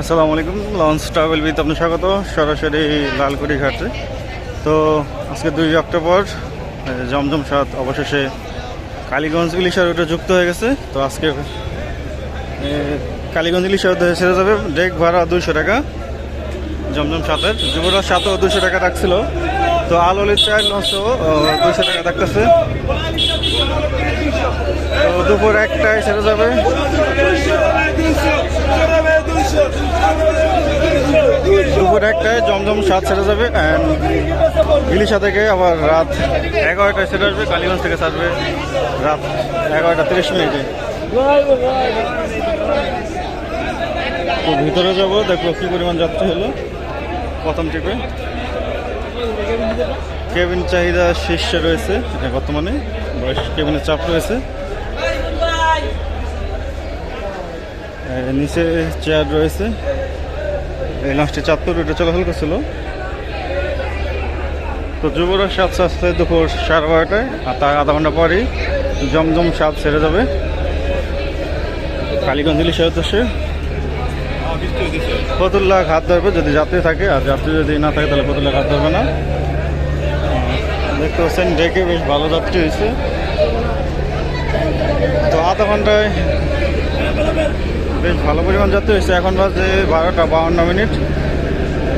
আসসালামু আলাইকুম launch travel বিথ আপনার স্বাগত, সরাসরি লালকুড়ি ঘাটে তো আজকে দুই অক্টোবর জমজম সাত, অবশেষে কালীগঞ্জ ইলিশা রুটে যুক্ত হয়ে গেছে। তো আজকে কালীগঞ্জ ইলিশা রুটে ছেড়ে যাবে, ডেক ভাড়া দুইশো টাকা, জমজম সাতের। যুবরাজ সাতও দুশো টাকা রাখছিল তো আলোলির চার লঞ্চও দুশো টাকা রাখতেছে তো দুপুর একটায় সেরে যাবে। সাত ছেড়ে যাবে অ্যান্ড থেকে আবার রাত এগারোটায় ছেড়ে আসবে, কালীগঞ্জ থেকে ছাড়বে রাত এগারোটা তিরিশ মিনিটে। তো ভিতরে যাব দেখব কি পরিমাণ যাত্রী হলো। প্রথম ট্রিপে কেবিন চাহিদা শীর্ষে রয়েছে বর্তমানে। কেবিনের চাপ রয়েছে। নিচে চেয়ার রয়েছে। এই লাস্টে চাঁদপুর রুটে চলাচল করছিল। তো যুবরাজ সাত সাতটায় দুপুর সাড়ে বারোটায়, আর তার আধা ঘণ্টা পরেই জমজম সাত ছেড়ে যাবে। কালীগঞ্জ ইলিশের উদ্দেশ্যে। ফতুল্লা ঘাট ধরবে যদি যাত্রী থাকে, আর যাত্রী যদি না থাকে তাহলে ফতুল্লা ঘাট ধরবে না। দেখতে পাচ্ছেন ডেকে বেশ ভালো যাত্রী হয়েছে। তো আধা ঘন্টায় বেশ ভালো পরিমাণ যাত্রী হয়েছে। এখন বাজে বারোটা বাউন্ন মিনিট।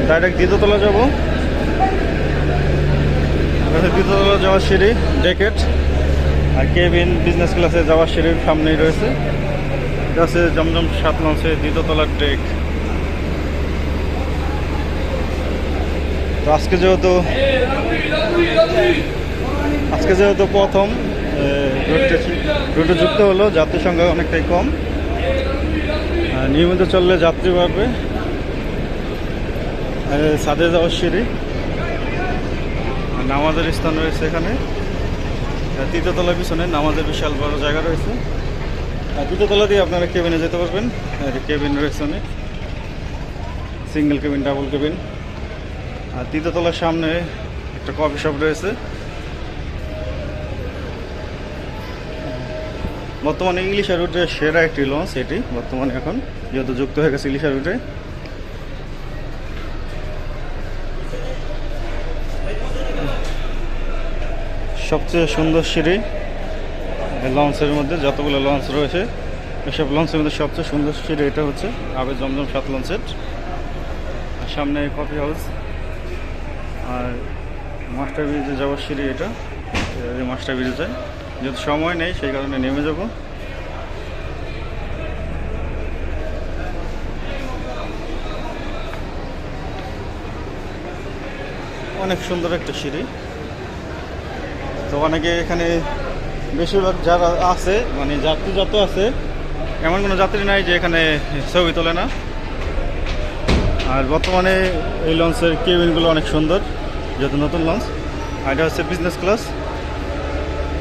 ডাইরেক্ট দ্বিতীয়তলা যাব। এটা দ্বিতীয়তলা যাওয়ার সিঁড়ি ডেকেট আর কেবিন বিজনেস ক্লাসে যাওয়ার সিঁড়ির সামনেই রয়েছে। আছে জমজম সাত লঞ্চে দ্বিতীয়তলার ডেক তো আজকে যেহেতু আজকে যেহেতু প্রথম রুটে যুক্ত হলো, যাত্রীর সংখ্যা অনেকটাই কম। নিয়মিত চললে যাত্রী বাড়বে। ছাদে যাওয়ার সিঁড়ি নামাজের স্থান রয়েছে এখানে। আর তৃতীয়তলার পিছনে নামাজের বিশাল বড় জায়গা রয়েছে। তৃতীয়তলা দিয়ে আপনারা কেবিনে যেতে পারবেন। কেবিন রয়েছে অনেক। Single cabin, double cabin. আর তৃতীয়তলার সামনে একটা কফি শপ রয়েছে। বর্তমানে ইংলিশ রুটে সেরা একটি লঞ্চ এটি বর্তমানে এখন যেহেতু যুক্ত হয়ে গেছে ইংলিশ রুটে সবচেয়ে সুন্দর সিঁড়ি লঞ্চের মধ্যে যতগুলো লঞ্চ রয়েছে, এসব লঞ্চের মধ্যে সবচেয়ে সুন্দর সিঁড়ি এটা হচ্ছে আবে জমজম সাত লঞ্চের সামনে কফি হাউস আর মাস্টার ব্রিজে যাওয়ার সিঁড়ি এটা মাস্টার ব্রিজে যায়। যেহেতু সময় নেই, সেই কারণে নেমে যাব। অনেক সুন্দর একটা সিঁড়ি। তো অনেকে এখানে বেশিরভাগ যারা আছে মানে যাত্রী যত আছে, এমন কোনো যাত্রী নাই যে এখানে ছবি তোলে না। আর বর্তমানে এই লঞ্চের কেবিনগুলো অনেক সুন্দর, যেহেতু নতুন লঞ্চ। আর এটা হচ্ছে বিজনেস ক্লাস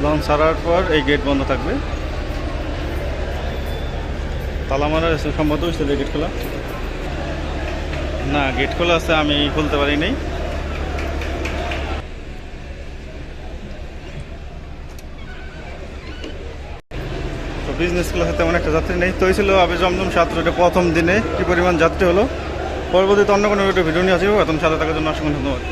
লঞ্চ ছাড়ার পর এই গেট বন্ধ থাকবে। তালা মারা আছে সম্ভবত হয়েছিল গেট খোলা। না গেট খোলা আছে, আমি খুলতে পারি নাই। তো বিজনেস ক্লাসে তেমন একটা যাত্রী নেই। তো ছিল আবে জমজম সাত রুটে প্রথম দিনে কি পরিমাণ যাত্রী হলো। পরবর্তীতে অন্য কোনো ভিডিও নিয়ে আসব। এখন সাথে থাকার জন্য অসংখ্য ধন্যবাদ।